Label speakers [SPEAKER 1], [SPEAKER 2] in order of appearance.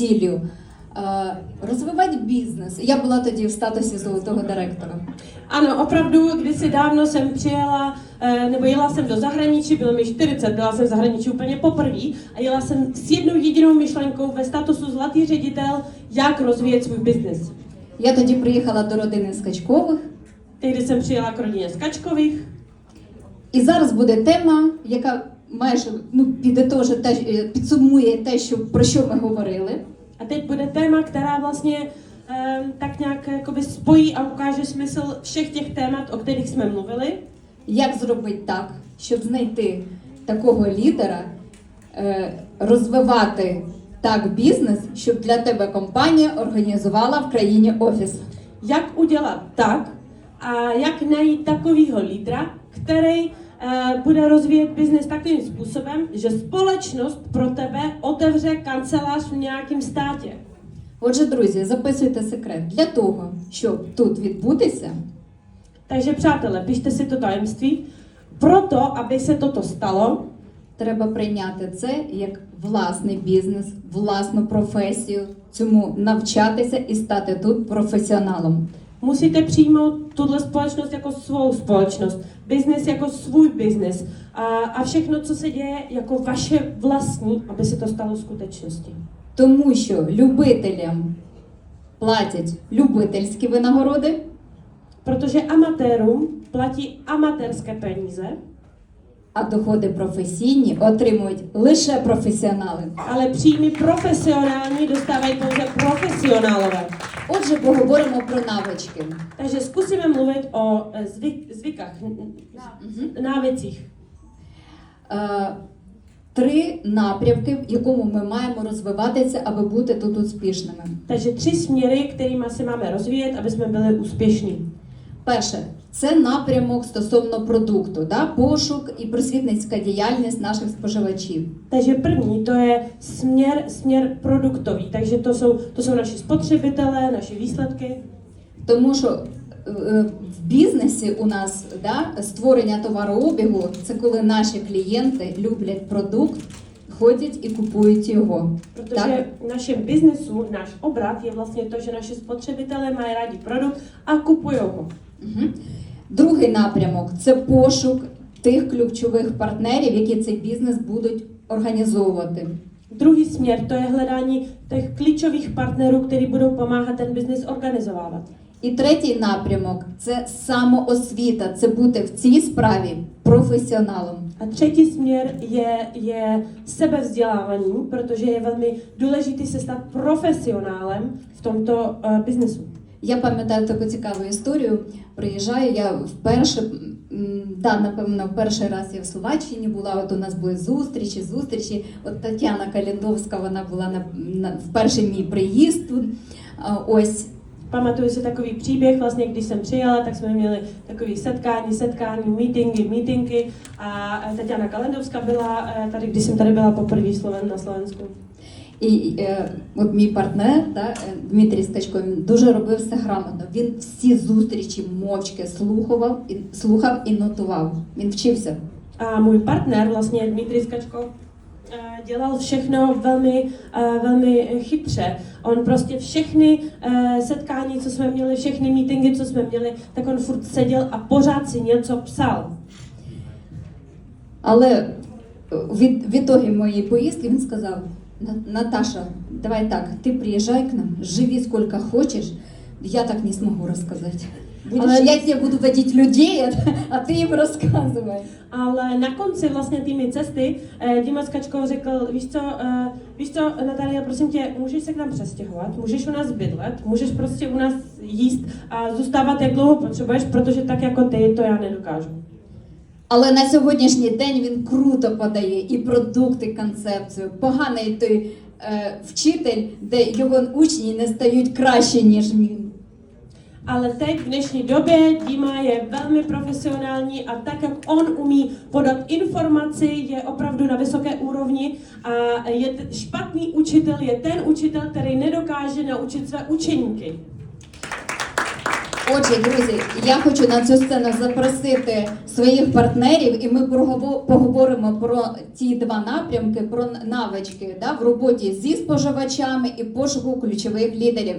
[SPEAKER 1] е, розвивати бізнес. Я була тоді в статусі золотого директора.
[SPEAKER 2] Ano, opravdu, kdysi dávno jsem přijela, eh, nebo jela jsem do zahraničí, bylo mi 40, byla jsem v zahraničí úplně poprvé a jela jsem s jednou jedinou myšlenkou ve statusu zlatý ředitel, jak rozvíjet svůj biznis.
[SPEAKER 1] Я тоді приїхала до родини Скачкових,
[SPEAKER 2] Tehdy jsem přijela k rodině Skačkových
[SPEAKER 1] і зараз буде тема, яка майже ну, підітожить те, е, підсумує те, що, про що ми говорили.
[SPEAKER 2] a teď bude téma, která vlastně eh, tak nějak jakoby spojí a ukáže smysl všech těch témat, o kterých jsme mluvili.
[SPEAKER 1] Як зробити так, щоб знайти такого лідера, е, розвивати так бізнес, щоб для тебе компанія організувала в країні офіс.
[SPEAKER 2] Jak udělat a jak najít takového lídra, který eh, bude rozvíjet biznis takovým způsobem, že společnost pro tebe otevře kancelář v nějakém státě.
[SPEAKER 1] Отже, друзі, записуйте секрет для того, щоб тут відбутися.
[SPEAKER 2] Takže přátelé, pište si to tajemství. Proto, aby se toto stalo,
[SPEAKER 1] Треба прийняти це як власний бізнес, власну професію, цьому навчатися і стати тут професіоналом.
[SPEAKER 2] musíte přijmout tuhle společnost jako svou společnost, biznis jako svůj biznis a, a všechno, co se děje, jako vaše vlastní, aby se to stalo skutečností.
[SPEAKER 1] Тому що любителям платять любительські винагороди,
[SPEAKER 2] Protože amatérům platí amatérské peníze,
[SPEAKER 1] а доходи професійні отримують лише професіонали.
[SPEAKER 2] ale příjmy profesionální dostávají pouze profesionálové.
[SPEAKER 1] Отже, поговоримо про навички.
[SPEAKER 2] Takže zkusíme mluvit o eh, zvyk, zvykách, návycích.
[SPEAKER 1] Е, Три напрямки, в якому ми маємо розвиватися, аби бути тут успішними.
[SPEAKER 2] Takže tři směry, kterými se máme rozvíjet, aby jsme byli úspěšní.
[SPEAKER 1] Перше, це напрямок стосовно продукту, да? пошук і просвітницька діяльність наших споживачів.
[SPEAKER 2] Takže první, to je směr, směr produktový. Takže to jsou, to jsou naši spotřebitelé, naše výsledky.
[SPEAKER 1] Тому що е, в бізнесі у нас да, створення товарообігу це коли наші клієнти люблять продукт, ходять і купують його.
[SPEAKER 2] Protože v našem biznesu náš obrat je vlastně to, že naši spotřebitelé mají rádi produkt a kupují ho.
[SPEAKER 1] Мгм. Другий напрямок це пошук тих ключових партнерів, які цей бізнес будуть організовувати.
[SPEAKER 2] Druhý směr, to je hledání těch klíčových partnerů, kteří budou pomáhat ten biznis organizovat.
[SPEAKER 1] І третій напрямок це самоосвіта, це бути в цій справі професіоналом.
[SPEAKER 2] A třetí směr je, je sebevzdělávání, protože je velmi důležité se stát profesionálem v tomto uh, biznesu.
[SPEAKER 1] Я пам'ятаю таку цікаву історію. Приїжджаю я вперше, да, напевно, перший раз я в Словаччині була. От у нас були зустрічі, зустрічі. От Тетяна Каліндовська, вона була на, на в перший мій приїзд. Ось
[SPEAKER 2] Pamatuju si takový příběh, vlastně když jsem přijela, tak jsme měli takový setkání, setkání, meetingy, meetingy a eh, Tatiana Kalendovská byla eh, tady, když jsem tady byla poprvé Sloven na Slovensku.
[SPEAKER 1] і е, от мій партнер, да, е, Дмитрій Стачко, він дуже робив все грамотно. Він всі зустрічі мовчки слухав і слухав і нотував. Він вчився.
[SPEAKER 2] A můj partner, vlastně Dmitry Skačko, eh, dělal všechno velmi, eh, velmi chytře. On prostě všechny eh, setkání, co jsme měli, všechny meetingy, co jsme měli, tak on furt seděl a pořád si něco psal.
[SPEAKER 1] Але е, від, від ітоги моєї поїздки він сказав: «На- Наташа, давай так, ти приїжджай к нам, живи сколько хочеш, я так не смогу розказати. Будеш,
[SPEAKER 2] Але-
[SPEAKER 1] я тебе буду водить людей, а, ти їм розказувай.
[SPEAKER 2] Ale na konci vlastně tými cesty eh, Dima řekl, víš co, eh, víš co, Natalia, prosím tě, můžeš se k nám přestěhovat, můžeš u nás bydlet, můžeš prostě u nás jíst a zůstávat jak dlouho potřebuješ, protože tak jako ty, to já nedokážu.
[SPEAKER 1] Але на сьогоднішній день він круто подає і продукт, і концепцію. Поганий той е, вчитель, де його учні не стають краще, ніж він.
[SPEAKER 2] Ale teď v dnešní době Dima je velmi profesionální a tak, jak on umí podat informaci, je opravdu na vysoké úrovni a je t- špatný učitel je ten učitel, který nedokáže naučit své učeníky.
[SPEAKER 1] Отже, друзі, я хочу на цю сцену запросити своїх партнерів, і ми поговоримо про ці два напрямки, про навички да, в роботі зі споживачами і пошуку ключових лідерів.